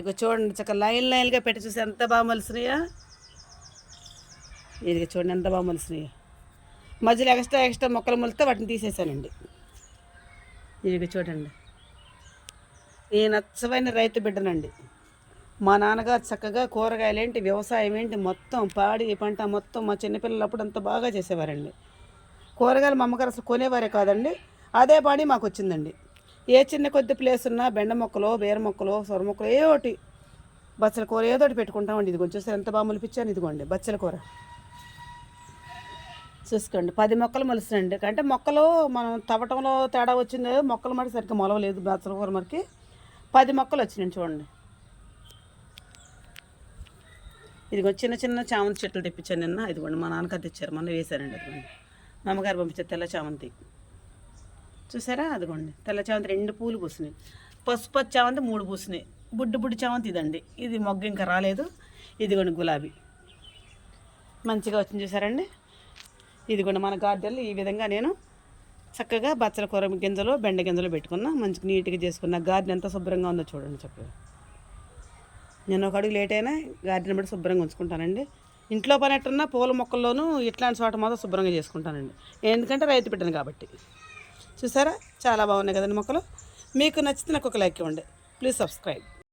ఇక చూడండి చక్క లైన్ లైన్గా పెట్టి చూసి ఎంత బాగా మలిసినాయా ఇది చూడండి ఎంత బాగా మలిసినాయో మధ్యలో ఎక్స్ట్రా ఎక్స్ట్రా మొక్కలు మొలిస్తే వాటిని తీసేసానండి. ఇది చూడండి. నేను అచ్చమైన రైతు బిడ్డనండి. మా నాన్నగారు చక్కగా కూరగాయలు ఏంటి వ్యవసాయం ఏంటి మొత్తం పాడి పంట మొత్తం మా చిన్నపిల్లలు అప్పుడు అంత బాగా చేసేవారండి. కూరగాయలు మా అమ్మగారు అసలు కొనేవారే కాదండి అదే పాడి మాకు వచ్చిందండి. ఏ చిన్న కొద్ది ప్లేస్ ఉన్నా బెండ మొక్కలు బీర మొక్కలు సొర మొక్కలు ఏ ఒకటి. బచ్చల కూర ఏదో ఒకటి పెట్టుకుంటామండి. ఇది కొంచెం చూస్తే ఎంత బాగా మొలిపించాను? ఇదిగోండి బచ్చల కూర. చూసుకోండి పది మొక్కలు మొలిసినండి అంటే మొక్కలు మనం తవ్వటంలో తేడా వచ్చింది మొక్కలు మరి సరిగ్గా మొలవలేదు బచ్చల కూర మరికి. పది మొక్కలు వచ్చినాయి చూడండి. ఇదిగో చిన్న చిన్న చామంతి చెట్లు తెప్పించాను నిన్న. ఇదిగోండి మా నాన్నగారు తెచ్చారు మొన్న వేశారండి. అదిగోండి. మా అమ్మగారు పంపించారు తెల్ల చామంతి. చూసారా? అదిగోండి. తెల్ల చామంతి రెండు పూలు పూసినాయి. పసుపు చామంతి మూడు పూసినాయి. బుడ్డు బుడ్డి చామంతి ఇదండి. ఇది మొగ్గ ఇంకా రాలేదు. ఇదిగోండి గులాబీ. మంచిగా వచ్చింది చూసారండి? ఇదిగోండి మన గార్డెన్లో ఈ విధంగా నేను చక్కగా బచ్చల కూర గింజలు బెండ గింజలు పెట్టుకున్నా మంచిగా నీట్గా చేసుకున్నా. గార్డెన్ ఎంత శుభ్రంగా ఉందో చూడండి చక్కగా. నేను ఒక అడుగు లేట్ అయినా గార్డెన్ బట్టి శుభ్రంగా ఉంచుకుంటానండి. ఇంట్లో పని ఎట్టున్నా పూల మొక్కల్లోనూ ఇట్లాంటి చోట మాత్రం శుభ్రంగా చేసుకుంటానండి. ఎందుకంటే రైతు బిడ్డను కాబట్టి. చూసారా? చాలా బాగున్నాయి కదండి మొక్కలు. మీకు నచ్చితే నాకు ఒక లైక్ ఇవ్వండి. Please subscribe.